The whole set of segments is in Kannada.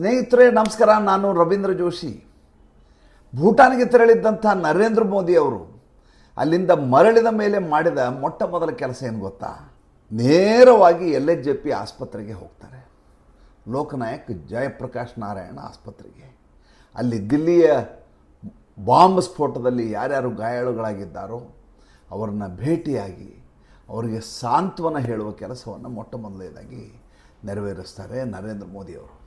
ಸ್ನೇಹಿತರೆ, ನಮಸ್ಕಾರ. ನಾನು ರವೀಂದ್ರ ಜೋಶಿ. ಭೂಟಾನ್ಗೆ ತೆರಳಿದ್ದಂಥ ನರೇಂದ್ರ ಮೋದಿ ಅವರು ಅಲ್ಲಿಂದ ಮರಳಿದ ಮೇಲೆ ಮಾಡಿದ ಮೊಟ್ಟ ಮೊದಲ ಕೆಲಸ ಏನು ಗೊತ್ತಾ? ನೇರವಾಗಿ ಎಲ್ ಎಚ್ ಜೆ ಪಿ ಆಸ್ಪತ್ರೆಗೆ ಹೋಗ್ತಾರೆ. ಲೋಕನಾಯಕ್ ಜಯಪ್ರಕಾಶ್ ನಾರಾಯಣ ಆಸ್ಪತ್ರೆಗೆ. ಅಲ್ಲಿ ದಿಲ್ಲಿಯ ಬಾಂಬ್ ಸ್ಫೋಟದಲ್ಲಿ ಯಾರ್ಯಾರು ಗಾಯಾಳುಗಳಾಗಿದ್ದಾರೋ, ಅವರನ್ನು ಭೇಟಿಯಾಗಿ ಅವರಿಗೆ ಸಾಂತ್ವನ ಹೇಳುವ ಕೆಲಸವನ್ನು ಮೊಟ್ಟ ಮೊದಲನೇದಾಗಿ ನೆರವೇರಿಸ್ತಾರೆ ನರೇಂದ್ರ ಮೋದಿಯವರು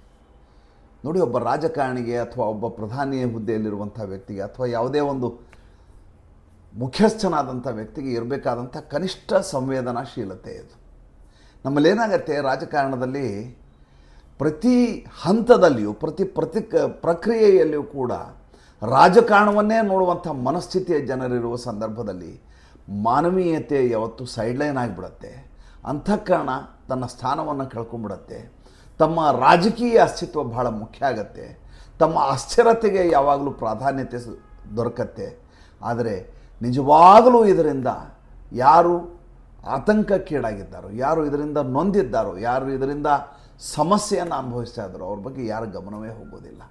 ನೋಡಿ, ಒಬ್ಬ ರಾಜಕಾರಣಿಗೆ ಅಥವಾ ಒಬ್ಬ ಪ್ರಧಾನಿ ಹುದ್ದೆಯಲ್ಲಿರುವಂಥ ವ್ಯಕ್ತಿಗೆ ಅಥವಾ ಯಾವುದೇ ಒಂದು ಮುಖ್ಯಸ್ಥನಾದಂಥ ವ್ಯಕ್ತಿಗೆ ಇರಬೇಕಾದಂಥ ಕನಿಷ್ಠ ಸಂವೇದನಾಶೀಲತೆ ಇದು. ನಮ್ಮಲ್ಲಿ ಏನಾಗತ್ತೆ ರಾಜಕಾರಣದಲ್ಲಿ ಪ್ರತಿ ಹಂತದಲ್ಲಿಯೂ, ಪ್ರತಿ ಪ್ರತಿ ಪ್ರಕ್ರಿಯೆಯಲ್ಲಿಯೂ ಕೂಡ ರಾಜಕಾರಣವನ್ನೇ ನೋಡುವಂಥ ಮನಸ್ಥಿತಿಯ ಜನರಿರುವ ಸಂದರ್ಭದಲ್ಲಿ ಮಾನವೀಯತೆ ಯಾವತ್ತು ಸೈಡ್ಲೈನ್ ಆಗಿಬಿಡತ್ತೆ. ಅಂತಃಕರಣ ತನ್ನ ಸ್ಥಾನವನ್ನು ಕಳ್ಕೊಂಡ್ಬಿಡತ್ತೆ ತಮ್ಮ ರಾಜಕೀಯ ಅಸ್ತಿತ್ವ ಬಹಳ ಮುಖ್ಯ ಆಗತ್ತೆ. ತಮ್ಮ ಅಸ್ಥಿರತೆಗೆ ಯಾವಾಗಲೂ ಪ್ರಾಧಾನ್ಯತೆ ದೊರಕತ್ತೆ. ಆದರೆ ನಿಜವಾಗಲೂ ಇದರಿಂದ ಯಾರು ಆತಂಕಕ್ಕೀಡಾಗಿದ್ದಾರೋ, ಯಾರು ಇದರಿಂದ ನೊಂದಿದ್ದಾರೋ, ಯಾರು ಇದರಿಂದ ಸಮಸ್ಯೆಯನ್ನು ಅನುಭವಿಸ್ತಾ ಇದ್ದಾರೋ, ಅವ್ರ ಬಗ್ಗೆ ಯಾರ ಗಮನವೇ ಹೋಗೋದಿಲ್ಲ.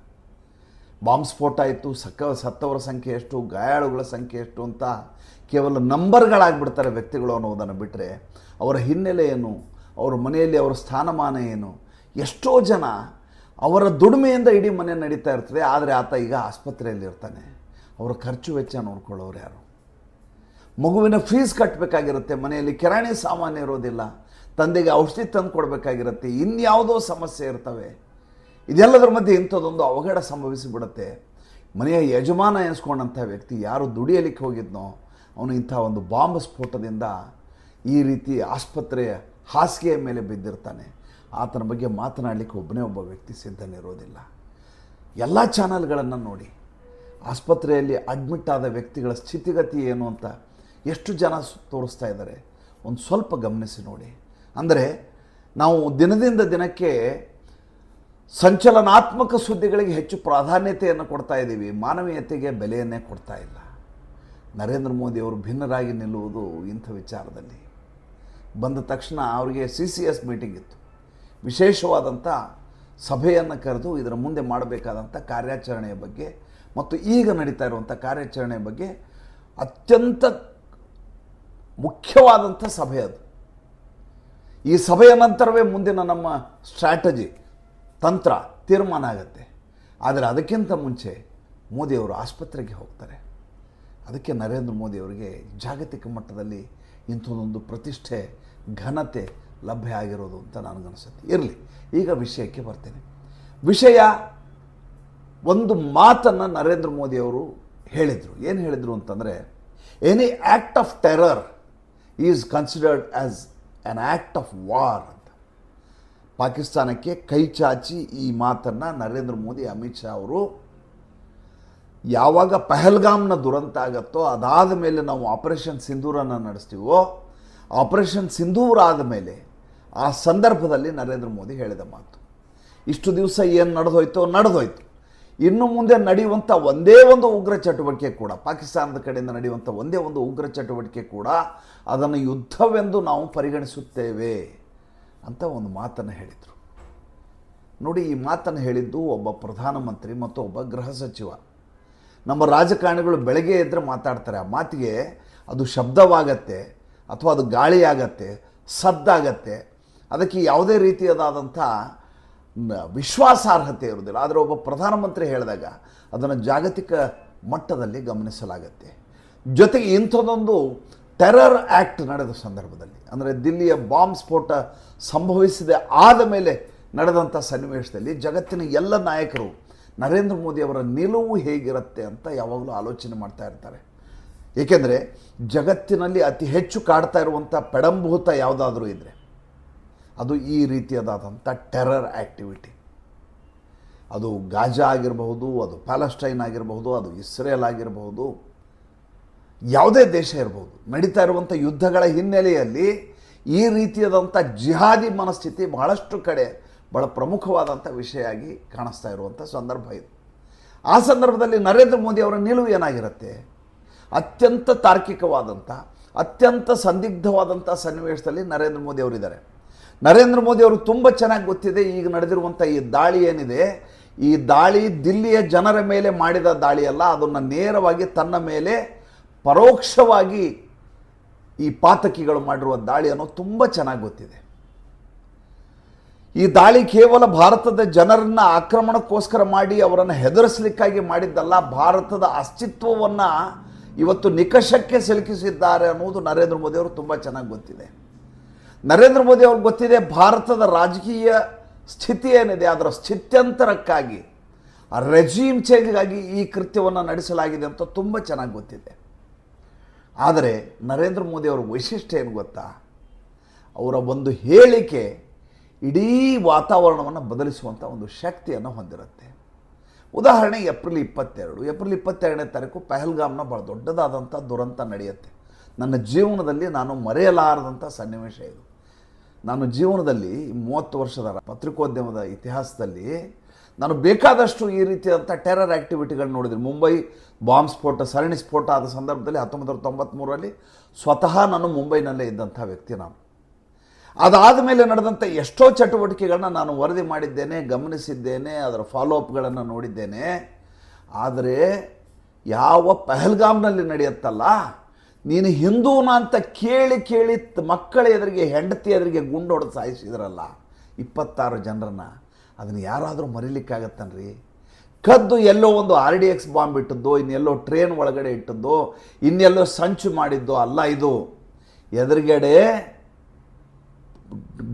ಬಾಂಬ್ ಸ್ಫೋಟ ಆಯಿತು, ಸಕ್ಕ, ಸತ್ತವರ ಸಂಖ್ಯೆ ಎಷ್ಟು, ಗಾಯಾಳುಗಳ ಸಂಖ್ಯೆ ಎಷ್ಟು ಅಂತ ಕೇವಲ ನಂಬರ್ಗಳಾಗಿಬಿಡ್ತಾರೆ ವ್ಯಕ್ತಿಗಳು ಅನ್ನೋದನ್ನು ಬಿಟ್ಟರೆ ಅವರ ಹಿನ್ನೆಲೆ ಏನು, ಅವರ ಮನೆಯಲ್ಲಿ ಅವರ ಸ್ಥಾನಮಾನ ಏನು ಎಷ್ಟೋ ಜನ ಅವರ ದುಡಿಮೆಯಿಂದ ಇಡೀ ಮನೆ ನಡೀತಾ ಇರ್ತದೆ, ಆದರೆ ಆತ ಈಗ ಆಸ್ಪತ್ರೆಯಲ್ಲಿ ಇರ್ತಾನೆ. ಅವರ ಖರ್ಚು ವೆಚ್ಚ ನೋಡ್ಕೊಳ್ಳೋರು ಯಾರು? ಮಗುವಿನ ಫೀಸ್ ಕಟ್ಟಬೇಕಾಗಿರುತ್ತೆ ಮನೆಯಲ್ಲಿ ಕಿರಾಣಿ ಸಾಮಾನು ಇರೋದಿಲ್ಲ, ತಂದೆಗೆ ಔಷಧಿ ತಂದು ಕೊಡಬೇಕಾಗಿರುತ್ತೆ, ಇನ್ಯಾವುದೋ ಸಮಸ್ಯೆ ಇರ್ತವೆ. ಇದೆಲ್ಲದರ ಮಧ್ಯೆ ಇಂಥದ್ದೊಂದು ಅವಘಡ ಸಂಭವಿಸಿಬಿಡುತ್ತೆ. ಮನೆಯ ಯಜಮಾನ ಎನಿಸ್ಕೊಂಡಂಥ ವ್ಯಕ್ತಿ ಯಾರು ದುಡಿಯಲಿಕ್ಕೆ ಹೋಗಿದ್ನೋ, ಅವನು ಇಂಥ ಒಂದು ಬಾಂಬ್ ಸ್ಫೋಟದಿಂದ ಈ ರೀತಿ ಆಸ್ಪತ್ರೆಯ ಹಾಸಿಗೆಯ ಮೇಲೆ ಬಿದ್ದಿರ್ತಾನೆ. ಆತನ ಬಗ್ಗೆ ಮಾತನಾಡಲಿಕ್ಕೆ ಒಬ್ಬನೇ ಒಬ್ಬ ವ್ಯಕ್ತಿ ಸಿದ್ಧನಿರೋದಿಲ್ಲ. ಎಲ್ಲ ಚಾನಲ್ಗಳನ್ನು ನೋಡಿ. ಆಸ್ಪತ್ರೆಯಲ್ಲಿ ಅಡ್ಮಿಟ್ ಆದ ವ್ಯಕ್ತಿಗಳ ಸ್ಥಿತಿಗತಿ ಏನು ಅಂತ ಎಷ್ಟು ಜನ ತೋರಿಸ್ತಾ ಇದ್ದಾರೆ ಒಂದು ಸ್ವಲ್ಪ ಗಮನಿಸಿ ನೋಡಿ. ಅಂದರೆ ನಾವು ದಿನದಿಂದ ದಿನಕ್ಕೆ ಸಂಚಲನಾತ್ಮಕ ಸುದ್ದಿಗಳಿಗೆ ಹೆಚ್ಚು ಪ್ರಾಧಾನ್ಯತೆಯನ್ನು ಕೊಡ್ತಾ ಇದ್ದೀವಿ. ಮಾನವೀಯತೆಗೆ ಬೆಲೆಯನ್ನೇ ಕೊಡ್ತಾ ಇಲ್ಲ. ನರೇಂದ್ರ ಮೋದಿ ಅವರು ಭಿನ್ನರಾಗಿ ನಿಲ್ಲುವುದು ಇಂಥ ವಿಚಾರದಲ್ಲಿ. ಬಂದ ತಕ್ಷಣ ಅವರಿಗೆ ಸಿ ಸಿ ಎಸ್ ಮೀಟಿಂಗ್ ಇತ್ತು. ವಿಶೇಷವಾದಂಥ ಸಭೆಯನ್ನು ಕರೆದು ಇದರ ಮುಂದೆ ಮಾಡಬೇಕಾದಂಥ ಕಾರ್ಯಾಚರಣೆಯ ಬಗ್ಗೆ ಮತ್ತು ಈಗ ನಡೀತಾ ಇರುವಂಥ ಕಾರ್ಯಾಚರಣೆಯ ಬಗ್ಗೆ ಅತ್ಯಂತ ಮುಖ್ಯವಾದಂಥ ಸಭೆ ಅದು. ಈ ಸಭೆಯ ನಂತರವೇ ಮುಂದಿನ ನಮ್ಮ ಸ್ಟ್ರಾಟಜಿ, ತಂತ್ರ, ತೀರ್ಮಾನ ಆಗುತ್ತೆ. ಆದರೆ ಅದಕ್ಕಿಂತ ಮುಂಚೆ ಮೋದಿಯವರು ಆಸ್ಪತ್ರೆಗೆ ಹೋಗ್ತಾರೆ. ಅದಕ್ಕೆ ನರೇಂದ್ರ ಮೋದಿ ಅವರಿಗೆ ಜಾಗತಿಕ ಮಟ್ಟದಲ್ಲಿ ಇಂಥದ್ದೊಂದು ಪ್ರತಿಷ್ಠೆ, ಘನತೆ ಲಭ್ಯ ಆಗಿರೋದು ಅಂತ ನನಗನ್ಸುತ್ತೆ. ಇರಲಿ, ಈಗ ವಿಷಯಕ್ಕೆ ಬರ್ತೇನೆ. ವಿಷಯ ಒಂದು ಮಾತನ್ನು ನರೇಂದ್ರ ಮೋದಿಯವರು ಹೇಳಿದರು. ಏನು ಹೇಳಿದರು ಅಂತಂದರೆ any act of terror is considered as an act of war ಅಂತ. ಪಾಕಿಸ್ತಾನಕ್ಕೆ ಕೈ ಚಾಚಿ ಈ ಮಾತನ್ನು ನರೇಂದ್ರ ಮೋದಿ, ಅಮಿತ್ ಶಾ ಅವರು ಯಾವಾಗ ಪಹಲ್ಗಾಮ್ನ ದುರಂತ ಆಗತ್ತೋ ಅದಾದ ಮೇಲೆ ನಾವು ಆಪರೇಷನ್ ಸಿಂಧೂರನ್ನು ನಡೆಸ್ತೀವೋ ಆಪರೇಷನ್ ಸಿಂಧೂರಾದ ಮೇಲೆ ಆ ಸಂದರ್ಭದಲ್ಲಿ ನರೇಂದ್ರ ಮೋದಿ ಹೇಳಿದ ಮಾತು. ಇಷ್ಟು ದಿವಸ ಏನು ನಡೆದೋಯ್ತೋ? ನಡೆದೋಯ್ತು. ಇನ್ನು ಮುಂದೆ ನಡೆಯುವಂಥ ಒಂದೇ ಒಂದು ಉಗ್ರ ಚಟುವಟಿಕೆ ಕೂಡ, ಪಾಕಿಸ್ತಾನದ ಕಡೆಯಿಂದ ನಡೆಯುವಂಥ ಒಂದೇ ಒಂದು ಉಗ್ರ ಚಟುವಟಿಕೆ ಕೂಡ ಅದನ್ನು ಯುದ್ಧವೆಂದು ನಾವು ಪರಿಗಣಿಸುತ್ತೇವೆ ಅಂತ ಒಂದು ಮಾತನ್ನು ಹೇಳಿದರು. ನೋಡಿ, ಈ ಮಾತನ್ನು ಹೇಳಿದ್ದು ಒಬ್ಬ ಪ್ರಧಾನಮಂತ್ರಿ ಮತ್ತು ಒಬ್ಬ ಗೃಹ ಸಚಿವ. ನಮ್ಮ ರಾಜಕಾರಣಿಗಳು ಬೆಳಗ್ಗೆ ಇದ್ದರೆ ಮಾತಾಡ್ತಾರೆ, ಆ ಮಾತಿಗೆ ಅದು ಶಬ್ದವಾಗತ್ತೆ ಅಥವಾ ಅದು ಗಾಳಿಯಾಗತ್ತೆ, ಸದ್ದಾಗತ್ತೆ ಅದಕ್ಕೆ ಯಾವುದೇ ರೀತಿಯಾದಂಥ ವಿಶ್ವಾಸಾರ್ಹತೆ ಇರುವುದಿಲ್ಲ. ಆದರೆ ಒಬ್ಬ ಪ್ರಧಾನಮಂತ್ರಿ ಹೇಳಿದಾಗ ಅದನ್ನು ಜಾಗತಿಕ ಮಟ್ಟದಲ್ಲಿ ಗಮನಿಸಲಾಗತ್ತೆ. ಜೊತೆಗೆ ಇಂಥದ್ದೊಂದು ಟೆರರ್ ಆ್ಯಕ್ಟ್ ನಡೆದ ಸಂದರ್ಭದಲ್ಲಿ, ಅಂದರೆ ದಿಲ್ಲಿಯ ಬಾಂಬ್ ಸ್ಫೋಟ ಸಂಭವಿಸಿದೆ ಆದ ಮೇಲೆ ನಡೆದಂಥ ಸನ್ನಿವೇಶದಲ್ಲಿ ಜಗತ್ತಿನ ಎಲ್ಲ ನಾಯಕರು ನರೇಂದ್ರ ಮೋದಿಯವರ ನಿಲುವು ಹೇಗಿರುತ್ತೆ ಅಂತ ಯಾವಾಗಲೂ ಆಲೋಚನೆ ಮಾಡ್ತಾ ಇರ್ತಾರೆ. ಏಕೆಂದರೆ ಜಗತ್ತಿನಲ್ಲಿ ಅತಿ ಹೆಚ್ಚು ಕಾಡ್ತಾ ಇರುವಂಥ ಪೆಡಂಭೂತ ಯಾವುದಾದ್ರೂ ಇದ್ದರೆ ಅದು ಈ ರೀತಿಯಾದಂಥ ಟೆರರ್ ಆ್ಯಕ್ಟಿವಿಟಿ ಅದು ಗಾಜಾ ಆಗಿರಬಹುದು, ಅದು ಪ್ಯಾಲೆಸ್ಟೈನ್ ಆಗಿರಬಹುದು, ಅದು ಇಸ್ರೇಲ್ ಆಗಿರಬಹುದು, ಯಾವುದೇ ದೇಶ ಇರಬಹುದು, ನಡೀತಾ ಇರುವಂಥ ಯುದ್ಧಗಳ ಹಿನ್ನೆಲೆಯಲ್ಲಿ ಈ ರೀತಿಯಾದಂಥ ಜಿಹಾದಿ ಮನಸ್ಥಿತಿ ಬಹಳಷ್ಟು ಕಡೆ ಬಹಳ ಪ್ರಮುಖವಾದಂಥ ವಿಷಯ ಆಗಿ ಕಾಣಿಸ್ತಾ ಇರುವಂಥ ಸಂದರ್ಭ ಇದು. ಆ ಸಂದರ್ಭದಲ್ಲಿ ನರೇಂದ್ರ ಮೋದಿ ಅವರ ನಿಲುವು ಏನಾಗಿರುತ್ತೆ? ಅತ್ಯಂತ ತಾರ್ಕಿಕವಾದಂಥ, ಅತ್ಯಂತ ಸಂದಿಗ್ಧವಾದಂಥ ಸನ್ನಿವೇಶದಲ್ಲಿ ನರೇಂದ್ರ ಮೋದಿ ಅವರಿದ್ದಾರೆ. ನರೇಂದ್ರ ಮೋದಿ ಅವರು ತುಂಬ ಚೆನ್ನಾಗಿ ಗೊತ್ತಿದೆ, ಈಗ ನಡೆದಿರುವಂಥ ಈ ದಾಳಿ ಏನಿದೆ, ಈ ದಾಳಿ ದಿಲ್ಲಿಯ ಜನರ ಮೇಲೆ ಮಾಡಿದ ದಾಳಿಯಲ್ಲ ಅದನ್ನು ನೇರವಾಗಿ ತನ್ನ ಮೇಲೆ ಪರೋಕ್ಷವಾಗಿ ಈ ಪಾತಕಿಗಳು ಮಾಡಿರುವ ದಾಳಿ ಅನ್ನೋದು ತುಂಬ ಚೆನ್ನಾಗಿ ಗೊತ್ತಿದೆ. ಈ ದಾಳಿ ಕೇವಲ ಭಾರತದ ಜನರನ್ನ ಆಕ್ರಮಣಕ್ಕೋಸ್ಕರ ಮಾಡಿ, ಅವರನ್ನು ಹೆದರಿಸಲಿಕ್ಕಾಗಿ ಮಾಡಿದ್ದಲ್ಲ, ಭಾರತದ ಅಸ್ತಿತ್ವವನ್ನು ಇವತ್ತು ನಿಕಷಕ್ಕೆ ಸಿಲುಕಿಸಿದ್ದಾರೆ ಅನ್ನುವುದು ನರೇಂದ್ರ ಮೋದಿ ಅವರು ತುಂಬ ಚೆನ್ನಾಗಿ ಗೊತ್ತಿದೆ. ನರೇಂದ್ರ ಮೋದಿ ಅವ್ರಿಗೆ ಗೊತ್ತಿದೆ, ಭಾರತದ ರಾಜಕೀಯ ಸ್ಥಿತಿ ಏನಿದೆ, ಅದರ ಸ್ಥಿತ್ಯಂತರಕ್ಕಾಗಿ, ಆ ರೆಜೀಮ್ ಚೇಂಜ್ಗಾಗಿ ಈ ಕೃತ್ಯವನ್ನು ನಡೆಸಲಾಗಿದೆ ಅಂತ ತುಂಬ ಚೆನ್ನಾಗಿ ಗೊತ್ತಿದೆ. ಆದರೆ ನರೇಂದ್ರ ಮೋದಿ ಅವರ ವೈಶಿಷ್ಟ್ಯ ಏನು ಗೊತ್ತಾ? ಅವರ ಒಂದು ಹೇಳಿಕೆ ಇಡೀ ವಾತಾವರಣವನ್ನು ಬದಲಿಸುವಂಥ ಒಂದು ಶಕ್ತಿಯನ್ನು ಹೊಂದಿರುತ್ತೆ. ಉದಾಹರಣೆ, ಏಪ್ರಿಲ್ ಇಪ್ಪತ್ತೆರಡು. ಏಪ್ರಿಲ್ ಇಪ್ಪತ್ತೆರಡನೇ ತಾರೀಕು ಪೆಹಲ್ಗಾಮ್ನ ಭಾಳ ದೊಡ್ಡದಾದಂಥ ದುರಂತ ನಡೆಯುತ್ತೆ. ನನ್ನ ಜೀವನದಲ್ಲಿ ನಾನು ಮರೆಯಲಾರದಂಥ ಸನ್ನಿವೇಶ ಇದು. ನಾನು ಜೀವನದಲ್ಲಿ ಮೂವತ್ತು ವರ್ಷದ ಪತ್ರಿಕೋದ್ಯಮದ ಇತಿಹಾಸದಲ್ಲಿ ನಾನು ಬೇಕಾದಷ್ಟು ಈ ರೀತಿಯಾದಂಥ ಟೆರರ್ ಆ್ಯಕ್ಟಿವಿಟಿಗಳು ನೋಡಿದ್ದೀನಿ ಮುಂಬೈ ಬಾಂಬ್ ಸ್ಫೋಟ, ಸರಣಿ ಸ್ಫೋಟ ಆದ ಸಂದರ್ಭದಲ್ಲಿ ಹತ್ತೊಂಬತ್ತು ನೂರ ತೊಂಬತ್ತ್ಮೂರಲ್ಲಿ ಸ್ವತಃ ನಾನು ಮುಂಬೈನಲ್ಲೇ ಇದ್ದಂಥ ವ್ಯಕ್ತಿ ನಾನು. ಅದಾದ ಮೇಲೆ ನಡೆದಂಥ ಎಷ್ಟೋ ಚಟುವಟಿಕೆಗಳನ್ನ ನಾನು ವರದಿ ಮಾಡಿದ್ದೇನೆ, ಗಮನಿಸಿದ್ದೇನೆ, ಅದರ ಫಾಲೋ ಅಪ್ಗಳನ್ನು ನೋಡಿದ್ದೇನೆ. ಆದರೆ ಯಾವ ಪಹಲ್ಗಾಮ್ನಲ್ಲಿ ನಡೆಯುತ್ತಲ್ಲ ನೀನು ಹಿಂದೂನ ಅಂತ ಕೇಳಿ ಕೇಳಿ ಮಕ್ಕಳ ಎದುರಿಗೆ, ಹೆಂಡತಿ ಎದುರಿಗೆ ಗುಂಡು ಹೊಡೆದು ಸಾಯಿಸಿದ್ರಲ್ಲ, ಇಪ್ಪತ್ತಾರು ಜನರನ್ನ, ಅದನ್ನು ಯಾರಾದರೂ ಮರೀಲಿಕ್ಕಾಗತ್ತನ್ರಿ? ಕದ್ದು ಎಲ್ಲೋ ಒಂದು ಆರ್ ಡಿ ಎಕ್ಸ್ ಬಾಂಬ್ ಇಟ್ಟದ್ದು, ಇನ್ನೆಲ್ಲೋ ಟ್ರೇನ್ ಒಳಗಡೆ ಇಟ್ಟದ್ದು, ಇನ್ನೆಲ್ಲೋ ಸಂಚು ಮಾಡಿದ್ದು, ಅಲ್ಲ ಇದು. ಎದುರುಗಡೆ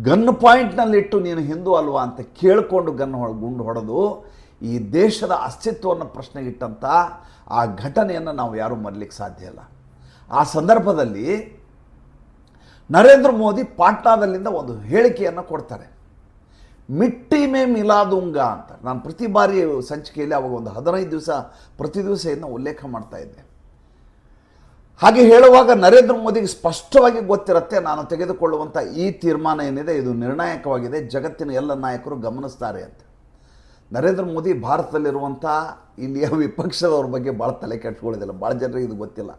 ಗನ್ ಪಾಯಿಂಟ್ನಲ್ಲಿಟ್ಟು ನೀನು ಹಿಂದೂ ಅಲ್ವಾ ಅಂತ ಕೇಳಿಕೊಂಡು ಗನ್ ಗುಂಡು ಹೊಡೆದು ಈ ದೇಶದ ಅಸ್ತಿತ್ವವನ್ನು ಪ್ರಶ್ನೆಗಿಟ್ಟಂಥ ಆ ಘಟನೆಯನ್ನು ನಾವು ಯಾರೂ ಮರಲಿಕ್ಕೆ ಸಾಧ್ಯ ಇಲ್ಲ. ಆ ಸಂದರ್ಭದಲ್ಲಿ ನರೇಂದ್ರ ಮೋದಿ ಪಾಟ್ನಾದಲ್ಲಿಂದ ಒಂದು ಹೇಳಿಕೆಯನ್ನು ಕೊಡ್ತಾರೆ. ಮಿಟ್ಟಿ ಮೇ ಮಿಲಾದುಂಗ ಅಂತ. ನಾನು ಪ್ರತಿ ಬಾರಿ ಸಂಚಿಕೆಯಲ್ಲಿ ಅವಾಗ ಒಂದು ಹದಿನೈದು ದಿವಸ, ಪ್ರತಿ ದಿವಸ ಇದನ್ನು ಉಲ್ಲೇಖ ಮಾಡ್ತಾ ಇದ್ದೆ. ಹಾಗೆ ಹೇಳುವಾಗ ನರೇಂದ್ರ ಮೋದಿಗೆ ಸ್ಪಷ್ಟವಾಗಿ ಗೊತ್ತಿರುತ್ತೆ, ನಾನು ತೆಗೆದುಕೊಳ್ಳುವಂಥ ಈ ತೀರ್ಮಾನ ಏನಿದೆ, ಇದು ನಿರ್ಣಾಯಕವಾಗಿದೆ, ಜಗತ್ತಿನ ಎಲ್ಲ ನಾಯಕರು ಗಮನಿಸ್ತಾರೆ ಅಂತ. ನರೇಂದ್ರ ಮೋದಿ ಭಾರತದಲ್ಲಿರುವಂಥ ಇಲ್ಲಿಯ ವಿಪಕ್ಷದವ್ರ ಬಗ್ಗೆ ಭಾಳ ತಲೆ ಕೆಟ್ಟುಕೊಳ್ಳೋದಿಲ್ಲ ಭಾಳ ಜನರಿಗೆ ಇದು ಗೊತ್ತಿಲ್ಲ.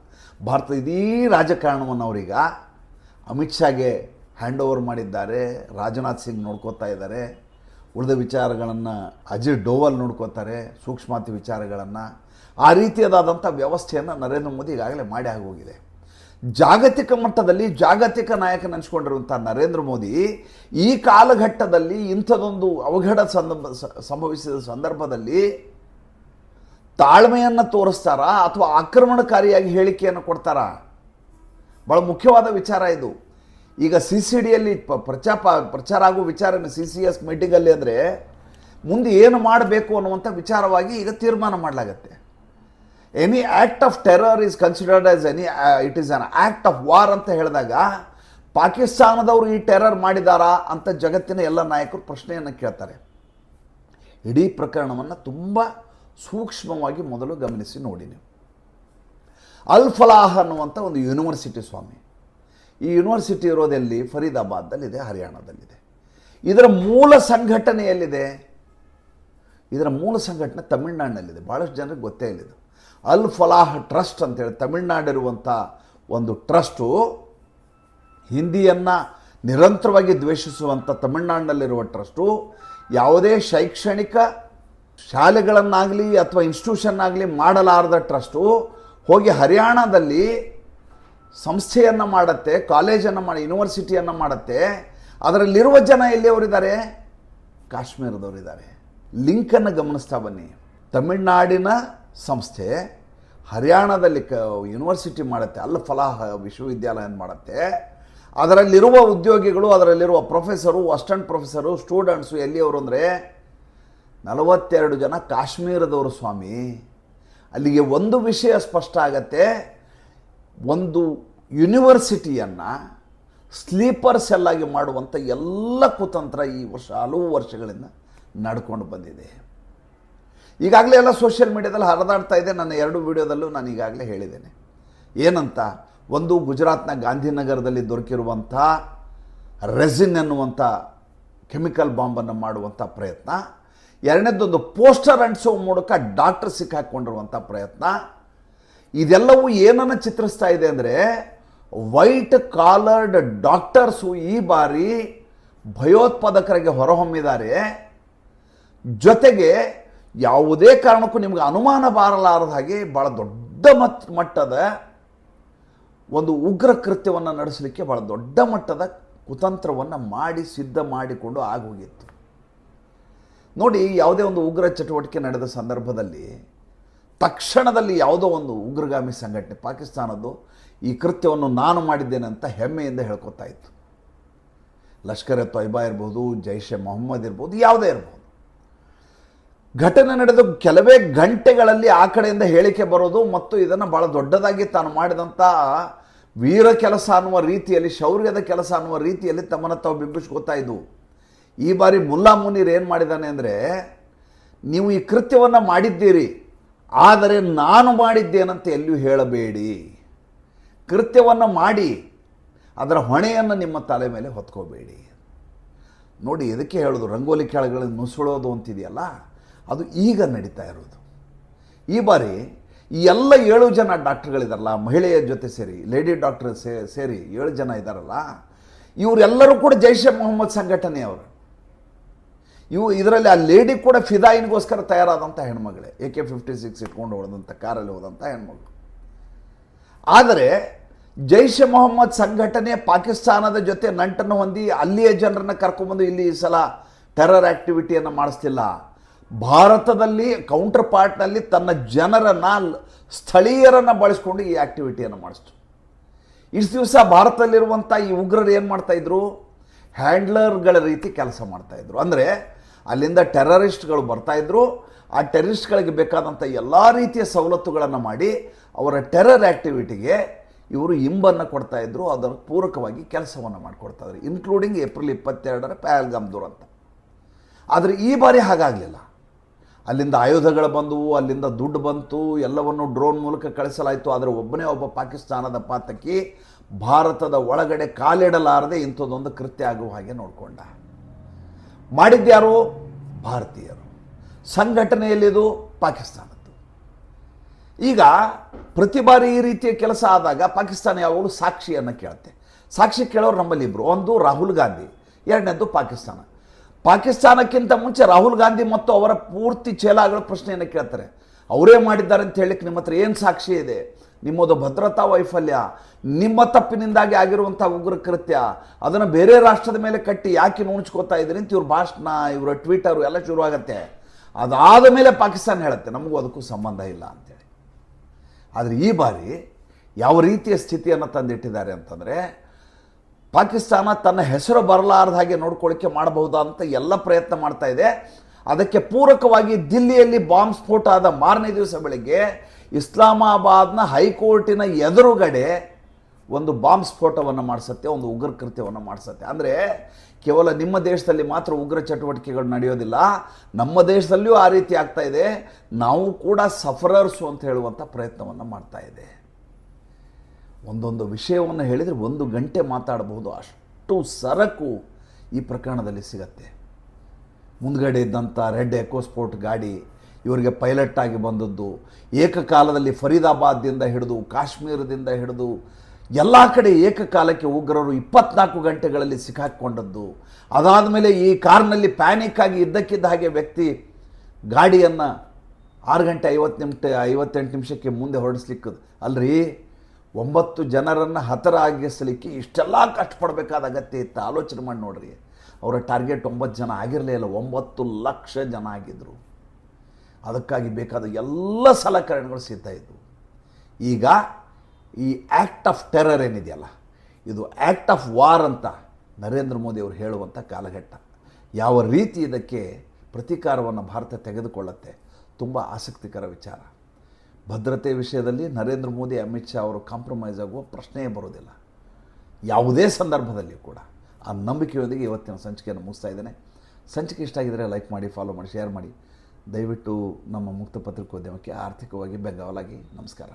ಭಾರತದ ಇಡೀ ರಾಜಕಾರಣವನ್ನು ಅವರೀಗ ಅಮಿತ್ ಶಾಗೆ ಹ್ಯಾಂಡ್ ಓವರ್ ಮಾಡಿದ್ದಾರೆ. ರಾಜನಾಥ್ ಸಿಂಗ್ ನೋಡ್ಕೋತಾ ಇದ್ದಾರೆ. ಉಳಿದ ವಿಚಾರಗಳನ್ನು ಅಜಿತ್ ಡೋವಲ್ ನೋಡ್ಕೋತಾರೆ. ಸೂಕ್ಷ್ಮಾತಿ ವಿಚಾರಗಳನ್ನು. ಆ ರೀತಿಯಾದಂಥ ವ್ಯವಸ್ಥೆಯನ್ನು ನರೇಂದ್ರ ಮೋದಿ ಈಗಾಗಲೇ ಮಾಡಿ ಆಗೋಗಿದೆ ಜಾಗತಿಕ ಮಟ್ಟದಲ್ಲಿ ಜಾಗತಿಕ ನಾಯಕ ನೆನೆಸ್ಕೊಂಡಿರುವಂಥ ನರೇಂದ್ರ ಮೋದಿ ಈ ಕಾಲಘಟ್ಟದಲ್ಲಿ ಇಂಥದೊಂದು ಅವಘಡ ಸಂದರ್ಭ ಸಂಭವಿಸಿದ ಸಂದರ್ಭದಲ್ಲಿ ತಾಳ್ಮೆಯನ್ನು ತೋರಿಸ್ತಾರಾ ಅಥವಾ ಆಕ್ರಮಣಕಾರಿಯಾಗಿ ಹೇಳಿಕೆಯನ್ನು ಕೊಡ್ತಾರಾ? ಭಾಳ ಮುಖ್ಯವಾದ ವಿಚಾರ ಇದು. ಈಗ ಸಿ ಸಿ ಡಿಯಲ್ಲಿ ಪ್ರಚಾರ ಪ್ರಚಾರ ಆಗೋ ವಿಚಾರ ಸಿ ಸಿ ಎಸ್ ಮೀಟಿಂಗಲ್ಲಿ ಅಂದರೆ ಮುಂದೆ ಏನು ಮಾಡಬೇಕು ಅನ್ನುವಂಥ ವಿಚಾರವಾಗಿ ಈಗ ತೀರ್ಮಾನ ಮಾಡಲಾಗತ್ತೆ. Any act of terror is considered as any it is an act of war ಅಂತ ಹೇಳಿದಾಗ, ಪಾಕಿಸ್ತಾನದವರು ಈ ಟೆರರ್ ಮಾಡಿದಾರಾ ಅಂತ ಜಗತ್ತಿನ ಎಲ್ಲ ನಾಯಕರು ಪ್ರಶ್ನೆಯನ್ನು ಕೇಳ್ತಾರೆ. ಇಡೀ ಪ್ರಕರಣವನ್ನು ತುಂಬ ಸೂಕ್ಷ್ಮವಾಗಿ ಮೊದಲು ಗಮನಿಸಿ ನೋಡಿ ನೀವು. ಅಲ್ ಫಲಾಹ್ ಅನ್ನುವಂಥ ಒಂದು ಯೂನಿವರ್ಸಿಟಿ ಸ್ವಾಮಿ. ಈ ಯೂನಿವರ್ಸಿಟಿ ಇರೋದೆಲ್ಲಿ? ಫರೀದಾಬಾದ್ದಲ್ಲಿದೆ ಹರಿಯಾಣದಲ್ಲಿದೆ. ಇದರ ಮೂಲ ಸಂಘಟನೆಯಲ್ಲಿದೆ. ಇದರ ಮೂಲ ಸಂಘಟನೆ ತಮಿಳ್ನಾಡಿನಲ್ಲಿದೆ. ಭಾಳಷ್ಟು ಜನರಿಗೆ ಗೊತ್ತೇ ಇಲ್ಲ ಇದು. ಅಲ್ ಫಲಾಹ್ ಟ್ರಸ್ಟ್ ಅಂತೇಳಿ ತಮಿಳ್ನಾಡಿರುವಂಥ ಒಂದು ಟ್ರಸ್ಟು ಹಿಂದಿಯನ್ನು ನಿರಂತರವಾಗಿ ದ್ವೇಷಿಸುವಂಥ ತಮಿಳ್ನಾಡಿನಲ್ಲಿರುವ ಟ್ರಸ್ಟು, ಯಾವುದೇ ಶೈಕ್ಷಣಿಕ ಶಾಲೆಗಳನ್ನಾಗಲಿ ಅಥವಾ ಇನ್ಸ್ಟಿಟ್ಯೂಷನ್ ಆಗಲಿ ಮಾಡಲಾರದ ಟ್ರಸ್ಟು, ಹೋಗಿ ಹರಿಯಾಣದಲ್ಲಿ ಸಂಸ್ಥೆಯನ್ನು ಮಾಡುತ್ತೆ, ಕಾಲೇಜನ್ನು ಮಾಡಿ, ಯೂನಿವರ್ಸಿಟಿಯನ್ನು ಮಾಡುತ್ತೆ. ಅದರಲ್ಲಿರುವ ಜನ ಎಲ್ಲಿಯವರಿದ್ದಾರೆ? ಕಾಶ್ಮೀರದವರಿದ್ದಾರೆ. ಲಿಂಕನ್ನು ಗಮನಿಸ್ತಾ ಬನ್ನಿ. ತಮಿಳ್ನಾಡಿನ ಸಂಸ್ಥೆ ಹರಿಯಾಣದಲ್ಲಿ ಕ ಯೂನಿವರ್ಸಿಟಿ ಮಾಡುತ್ತೆ ಅಲ್ ಫಲಾಹ ವಿಶ್ವವಿದ್ಯಾಲಯ ಮಾಡುತ್ತೆ, ಅದರಲ್ಲಿರುವ ಉದ್ಯೋಗಿಗಳು, ಅದರಲ್ಲಿರುವ ಪ್ರೊಫೆಸರು ಅಸ್ಟೆಂಟ್ ಪ್ರೊಫೆಸರು ಸ್ಟೂಡೆಂಟ್ಸು ಎಲ್ಲಿಯವರು ಅಂದರೆ ನಲವತ್ತೆರಡು ಜನ ಕಾಶ್ಮೀರದವರು ಸ್ವಾಮಿ. ಅಲ್ಲಿಗೆ ಒಂದು ವಿಷಯ ಸ್ಪಷ್ಟ ಆಗತ್ತೆ, ಒಂದು ಯೂನಿವರ್ಸಿಟಿಯನ್ನು ಸ್ಲೀಪರ್ ಸೆಲ್ಲಾಗಿ ಮಾಡುವಂಥ ಎಲ್ಲ ಕುತಂತ್ರ ಈ ವರ್ಷ ಹಲವು ವರ್ಷಗಳಿಂದ ನಡ್ಕೊಂಡು ಬಂದಿದೆ. ಈಗಾಗಲೇ ಎಲ್ಲ ಸೋಷಿಯಲ್ ಮೀಡಿಯಾದಲ್ಲಿ ಹರಿದಾಡ್ತಾ ಇದೆ. ನನ್ನ ಎರಡು ವಿಡಿಯೋದಲ್ಲೂ ನಾನು ಈಗಾಗಲೇ ಹೇಳಿದ್ದೇನೆ. ಏನಂತ? ಒಂದು ಗುಜರಾತ್ನ ಗಾಂಧಿನಗರದಲ್ಲಿ ದೊರಕಿರುವಂಥ ರೆಸಿನ್ ಎನ್ನುವಂಥ ಕೆಮಿಕಲ್ ಬಾಂಬನ್ನು ಮಾಡುವಂಥ ಪ್ರಯತ್ನ. ಎರಡನೇದೊಂದು ಪೋಸ್ಟರ್ ಅಂಟಿಸುವ ಮೂಲಕ ಡಾಕ್ಟರ್ ಸಿಕ್ಕಾಕ್ಕೊಂಡಿರುವಂಥ ಪ್ರಯತ್ನ. ಇದೆಲ್ಲವೂ ಏನನ್ನು ಚಿತ್ರಿಸ್ತಾ ಇದೆ ಅಂದರೆ ವೈಟ್ ಕಾಲರ್ಡ್ ಡಾಕ್ಟರ್ಸು ಈ ಬಾರಿ ಭಯೋತ್ಪಾದಕರಿಗೆ ಹೊರಹೊಮ್ಮಿದ್ದಾರೆ. ಜೊತೆಗೆ ಯಾವುದೇ ಕಾರಣಕ್ಕೂ ನಿಮಗೆ ಅನುಮಾನ ಬಾರಲಾರದ ಹಾಗೆ ಭಾಳ ದೊಡ್ಡ ಮತ್ ಮಟ್ಟದ ಒಂದು ಉಗ್ರ ಕೃತ್ಯವನ್ನು ನಡೆಸಲಿಕ್ಕೆ ಭಾಳ ದೊಡ್ಡ ಮಟ್ಟದ ಕುತಂತ್ರವನ್ನು ಮಾಡಿ ಸಿದ್ಧ ಮಾಡಿಕೊಂಡು ಆಗೋಗಿತ್ತು. ನೋಡಿ, ಯಾವುದೇ ಒಂದು ಉಗ್ರ ಚಟುವಟಿಕೆ ನಡೆದ ಸಂದರ್ಭದಲ್ಲಿ ತಕ್ಷಣದಲ್ಲಿ ಯಾವುದೋ ಒಂದು ಉಗ್ರಗಾಮಿ ಸಂಘಟನೆ, ಪಾಕಿಸ್ತಾನದ್ದು ಈ ಕೃತ್ಯವನ್ನು ನಾನು ಮಾಡಿದ್ದೇನೆ ಅಂತ ಹೆಮ್ಮೆಯಿಂದ ಹೇಳ್ಕೊತಾ ಇತ್ತು. ಲಷ್ಕರ್ ಎ ತೊಯ್ಬಾ ಇರ್ಬೋದು, ಜೈಷೆ ಮೊಹಮ್ಮದ್ ಇರ್ಬೋದು, ಯಾವುದೇ ಇರ್ಬೋದು. ಘಟನೆ ನಡೆದು ಕೆಲವೇ ಗಂಟೆಗಳಲ್ಲಿ ಆ ಕಡೆಯಿಂದ ಹೇಳಿಕೆ ಬರೋದು ಮತ್ತು ಇದನ್ನು ಭಾಳ ದೊಡ್ಡದಾಗಿ ತಾನು ಮಾಡಿದಂಥ ವೀರ ಕೆಲಸ ಅನ್ನುವ ರೀತಿಯಲ್ಲಿ, ಶೌರ್ಯದ ಕೆಲಸ ಅನ್ನುವ ರೀತಿಯಲ್ಲಿ ತಮ್ಮನ್ನು ತಾವು ಬಿಂಬಿಸ್ಕೋತಾ ಇದ್ವು. ಈ ಬಾರಿ ಮುಲ್ಲಾ ಮುನೀರ್ ಏನು ಮಾಡಿದ್ದಾನೆ ಅಂದರೆ, ನೀವು ಈ ಕೃತ್ಯವನ್ನು ಮಾಡಿದ್ದೀರಿ, ಆದರೆ ನಾನು ಮಾಡಿದ್ದೇನಂತ ಎಲ್ಲಿಯೂ ಹೇಳಬೇಡಿ. ಕೃತ್ಯವನ್ನು ಮಾಡಿ, ಅದರ ಹೊಣೆಯನ್ನು ನಿಮ್ಮ ತಲೆ ಮೇಲೆ ಹೊತ್ಕೋಬೇಡಿ. ನೋಡಿ ಇದಕ್ಕೆ ಹೇಳೋದು? ರಂಗೋಲಿ ಕೆಳಗಳಲ್ಲಿ ನುಸುಳೋದು ಅಂತಿದೆಯಲ್ಲ? ಅದು ಈಗ ನಡೀತಾ ಇರೋದು. ಈ ಬಾರಿ ಈ ಎಲ್ಲ ಏಳು ಜನ ಡಾಕ್ಟ್ರ್ಗಳಿದಾರಲ್ಲ ಮಹಿಳೆಯರ ಜೊತೆ ಸೇರಿ, ಲೇಡಿ ಡಾಕ್ಟರ್ ಸೇರಿ ಏಳು ಜನ ಇದ್ದಾರಲ್ಲ ಇವರೆಲ್ಲರೂ ಕೂಡ ಜೈಷೆ ಮೊಹಮ್ಮದ್ ಸಂಘಟನೆಯವರು ಇವು ಇದರಲ್ಲಿ ಆ ಲೇಡಿ ಕೂಡ ಫಿದಾಯಿನ್ಗೋಸ್ಕರ ತಯಾರಾದಂಥ ಹೆಣ್ಮಗಳೇ ಎ ಕೆ ಫಿಫ್ಟಿ ಸಿಕ್ಸ್ ಇಟ್ಕೊಂಡು ಹೋದಂಥ ಕಾರಲ್ಲಿ ಹೋದಂಥ ಹೆಣ್ಮಗಳು. ಆದರೆ ಜೈಷೆ ಮೊಹಮ್ಮದ್ ಸಂಘಟನೆ ಪಾಕಿಸ್ತಾನದ ಜೊತೆ ನಂಟನ್ನು ಹೊಂದಿ ಅಲ್ಲಿಯ ಜನರನ್ನು ಕರ್ಕೊಂಬಂದು ಇಲ್ಲಿ ಈ ಸಲ ಟೆರರ್ ಆ್ಯಕ್ಟಿವಿಟಿಯನ್ನು ಮಾಡಿಸ್ತಿಲ್ಲ. ಭಾರತದಲ್ಲಿ ಕೌಂಟರ್ ಪಾರ್ಟ್ನಲ್ಲಿ ತನ್ನ ಜನರನ್ನ ಸ್ಥಳೀಯರನ್ನು ಬಳಸ್ಕೊಂಡು ಈ ಆ್ಯಕ್ಟಿವಿಟಿಯನ್ನು ಮಾಡಿಸ್ತು. ಇಷ್ಟು ದಿವಸ ಭಾರತದಲ್ಲಿರುವಂಥ ಈ ಉಗ್ರರು ಏನು ಮಾಡ್ತಾಯಿದ್ರು ಹ್ಯಾಂಡ್ಲರ್ಗಳ ರೀತಿ ಕೆಲಸ ಮಾಡ್ತಾಯಿದ್ರು ಅಂದರೆ ಅಲ್ಲಿಂದ ಟೆರರಿಸ್ಟ್ಗಳು ಬರ್ತಾಯಿದ್ರು ಆ ಟೆರರಿಸ್ಟ್ಗಳಿಗೆ ಬೇಕಾದಂಥ ಎಲ್ಲ ರೀತಿಯ ಸವಲತ್ತುಗಳನ್ನು ಮಾಡಿ ಅವರ ಟೆರರ್ ಆ್ಯಕ್ಟಿವಿಟಿಗೆ ಇವರು ಇಂಬನ್ನು ಕೊಡ್ತಾಯಿದ್ರು ಅದರ ಪೂರಕವಾಗಿ ಕೆಲಸವನ್ನು ಮಾಡಿಕೊಡ್ತಾಯಿದ್ರು ಇನ್ಕ್ಲೂಡಿಂಗ್ ಏಪ್ರಿಲ್ ಇಪ್ಪತ್ತೆರಡರ ಪ್ಯಾಲ್ಗಾಮ್ ದುರಂತ. ಆದರೆ ಈ ಬಾರಿ ಹಾಗಾಗಲಿಲ್ಲ. ಅಲ್ಲಿಂದ ಆಯುಧಗಳು ಬಂದವು, ಅಲ್ಲಿಂದ ದುಡ್ಡು ಬಂತು, ಎಲ್ಲವನ್ನು ಡ್ರೋನ್ ಮೂಲಕ ಕಳಿಸಲಾಯಿತು. ಆದರೆ ಒಬ್ಬನೇ ಒಬ್ಬ ಪಾಕಿಸ್ತಾನದ ಪಾತಕಿ ಭಾರತದ ಒಳಗಡೆ ಕಾಲಿಡಲಾರದೆ ಇಂಥದ್ದೊಂದು ಕೃತ್ಯ ಆಗುವ ಹಾಗೆ ನೋಡಿಕೊಂಡ. ಮಾಡಿದ್ಯಾರು ಭಾರತೀಯರು. ಸಂಘಟನೆಯಲ್ಲಿದು ಪಾಕಿಸ್ತಾನದ್ದು. ಈಗ ಪ್ರತಿ ಬಾರಿ ಈ ರೀತಿಯ ಕೆಲಸ ಆದಾಗ ಪಾಕಿಸ್ತಾನ ಯಾವಾಗಲೂ ಸಾಕ್ಷಿಯನ್ನು ಕೇಳುತ್ತೆ. ಸಾಕ್ಷಿ ಕೇಳೋರು ನಮ್ಮಲ್ಲಿ ಇಬ್ಬರು ಒಂದು ರಾಹುಲ್ ಗಾಂಧಿ ಎರಡನೇದು ಪಾಕಿಸ್ತಾನ. ಪಾಕಿಸ್ತಾನಕ್ಕಿಂತ ಮುಂಚೆ ರಾಹುಲ್ ಗಾಂಧಿ ಮತ್ತು ಅವರ ಪೂರ್ತಿ ಚೇಲಾಗಳ ಪ್ರಶ್ನೆಯನ್ನು ಕೇಳ್ತಾರೆ. ಅವರೇ ಮಾಡಿದ್ದಾರೆ ಅಂತ ಹೇಳಿಕ್ಕೆ ನಿಮ್ಮ ಹತ್ರ ಏನು ಸಾಕ್ಷಿ ಇದೆ? ನಿಮ್ಮದು ಭದ್ರತಾ ವೈಫಲ್ಯ, ನಿಮ್ಮ ತಪ್ಪಿನಿಂದಾಗಿ ಆಗಿರುವಂಥ ಉಗ್ರ ಕೃತ್ಯ, ಅದನ್ನು ಬೇರೆ ರಾಷ್ಟ್ರದ ಮೇಲೆ ಕಟ್ಟಿ ಯಾಕೆ ನುಣುಚ್ಕೋತಾ ಇದ್ದೀರಿ ಅಂತ ಇವ್ರ ಭಾಷಣ, ಇವರ ಟ್ವಿಟರು ಎಲ್ಲ ಶುರುವಾಗತ್ತೆ. ಅದಾದ ಮೇಲೆ ಪಾಕಿಸ್ತಾನ ಹೇಳುತ್ತೆ, ನಮಗೂ ಅದಕ್ಕೂ ಸಂಬಂಧ ಇಲ್ಲ ಅಂತೇಳಿ. ಆದರೆ ಈ ಬಾರಿ ಯಾವ ರೀತಿಯ ಸ್ಥಿತಿಯನ್ನು ತಂದಿಟ್ಟಿದ್ದಾರೆ ಅಂತಂದರೆ ಪಾಕಿಸ್ತಾನ ತನ್ನ ಹೆಸರು ಬರಲಾರದ ಹಾಗೆ ನೋಡ್ಕೊಳ್ಳಿಕ್ಕೆ ಮಾಡಬಹುದಾ ಅಂತ ಎಲ್ಲ ಪ್ರಯತ್ನ ಮಾಡ್ತಾ ಇದೆ. ಅದಕ್ಕೆ ಪೂರಕವಾಗಿ ದಿಲ್ಲಿಯಲ್ಲಿ ಬಾಂಬ್ ಸ್ಫೋಟ ಆದ ಮಾರನೇ ದಿವಸ ಬೆಳಿಗ್ಗೆ ಇಸ್ಲಾಮಾಬಾದ್ನ ಹೈಕೋರ್ಟಿನ ಎದುರುಗಡೆ ಒಂದು ಬಾಂಬ್ ಸ್ಫೋಟವನ್ನು ಮಾಡಿಸುತ್ತೆ, ಒಂದು ಉಗ್ರ ಕೃತ್ಯವನ್ನು ಮಾಡಿಸುತ್ತೆ. ಅಂದರೆ ಕೇವಲ ನಿಮ್ಮ ದೇಶದಲ್ಲಿ ಮಾತ್ರ ಉಗ್ರ ಚಟುವಟಿಕೆಗಳು ನಡೆಯೋದಿಲ್ಲ, ನಮ್ಮ ದೇಶದಲ್ಲಿಯೂ ಆ ರೀತಿ ಆಗ್ತಾ ಇದೆ. ನಾವು ಕೂಡ ಸಫರರ್ಸು ಅಂತ ಹೇಳುವಂಥ ಪ್ರಯತ್ನವನ್ನು ಮಾಡ್ತಾ ಇದೆ. ಒಂದೊಂದು ವಿಷಯವನ್ನು ಹೇಳಿದರೆ ಒಂದು ಗಂಟೆ ಮಾತಾಡಬಹುದು. ಅಷ್ಟು ಸರಕು ಈ ಪ್ರಕರಣದಲ್ಲಿ ಸಿಗತ್ತೆ. ಮುಂದ್ಗಡೆ ಇದ್ದಂಥ ರೆಡ್ ಎಕೋಸ್ಪೋರ್ಟ್ ಗಾಡಿ ಇವರಿಗೆ ಪೈಲಟ್ ಆಗಿ ಬಂದದ್ದು, ಏಕಕಾಲದಲ್ಲಿ ಫರೀದಾಬಾದ್ದಿಂದ ಹಿಡಿದು ಕಾಶ್ಮೀರದಿಂದ ಹಿಡಿದು ಎಲ್ಲ ಕಡೆ ಏಕಕಾಲಕ್ಕೆ ಉಗ್ರರು ಇಪ್ಪತ್ನಾಲ್ಕು ಗಂಟೆಗಳಲ್ಲಿ ಸಿಕ್ಕಾಕ್ಕೊಂಡದ್ದು ಅದಾದ ಮೇಲೆ ಈ ಕಾರ್ನಲ್ಲಿ ಪ್ಯಾನಿಕ್ ಆಗಿ ಇದ್ದಕ್ಕಿದ್ದ ಹಾಗೆ ವ್ಯಕ್ತಿ ಗಾಡಿಯನ್ನು ಆರು ಗಂಟೆ ಐವತ್ತು ನಿಮಿಷ, ಐವತ್ತೆಂಟು ನಿಮಿಷಕ್ಕೆ ಮುಂದೆ ಹೊರಡಿಸ್ಲಿಕ್ಕದು ಅಲ್ರಿ? ಒಂಬತ್ತು ಜನರನ್ನು ಹತರಾಗಿಸಲಿಕ್ಕೆ ಇಷ್ಟೆಲ್ಲ ಕಷ್ಟಪಡಬೇಕಾದ ಅಗತ್ಯ ಇತ್ತು. ಆಲೋಚನೆ ಮಾಡಿ ನೋಡ್ರಿ. ಅವರ ಟಾರ್ಗೆಟ್ ಒಂಬತ್ತು ಜನ ಆಗಿರಲೇ ಇಲ್ಲ. ಒಂಬತ್ತು ಲಕ್ಷ ಜನ ಆಗಿದ್ದರು ಅದಕ್ಕಾಗಿ ಬೇಕಾದ ಎಲ್ಲ ಸಲಕರಣೆಗಳು ಸಿಗ್ತಾ ಇದ್ವು. ಈಗ ಈ ಆ್ಯಕ್ಟ್ ಆಫ್ ಟೆರರ್ ಏನಿದೆಯಲ್ಲ, ಇದು ಆ್ಯಕ್ಟ್ ಆಫ್ ವಾರ್ ಅಂತ ನರೇಂದ್ರ ಮೋದಿ ಅವರು ಹೇಳುವಂಥ ಕಾಲಘಟ್ಟ. ಯಾವ ರೀತಿ ಇದಕ್ಕೆ ಪ್ರತೀಕಾರವನ್ನು ಭಾರತ ತೆಗೆದುಕೊಳ್ಳುತ್ತೆ, ತುಂಬ ಆಸಕ್ತಿಕರ ವಿಚಾರ. ಭದ್ರತೆ ವಿಷಯದಲ್ಲಿ ನರೇಂದ್ರ ಮೋದಿ, ಅಮಿತ್ ಶಾ ಅವರು ಕಾಂಪ್ರಮೈಸ್ ಆಗುವ ಪ್ರಶ್ನೆಯೇ ಬರೋದಿಲ್ಲ ಯಾವುದೇ ಸಂದರ್ಭದಲ್ಲಿ ಕೂಡ. ಆ ನಂಬಿಕೆಯೊಂದಿಗೆ ಇವತ್ತಿನ ಸಂಚಿಕೆಯನ್ನು ಮುಗಿಸ್ತಾ ಇದ್ದೇನೆ. ಸಂಚಿಕೆ ಇಷ್ಟ ಆಗಿದರೆ ಲೈಕ್ ಮಾಡಿ ಫಾಲೋ ಮಾಡಿ ಶೇರ್ ಮಾಡಿ. ದಯವಿಟ್ಟು ನಮ್ಮ ಮುಕ್ತ ಪತ್ರಿಕೋದ್ಯಮಕ್ಕೆ ಆರ್ಥಿಕವಾಗಿ ಬೆಂಗಾವಲಾಗಿ ನಮಸ್ಕಾರ.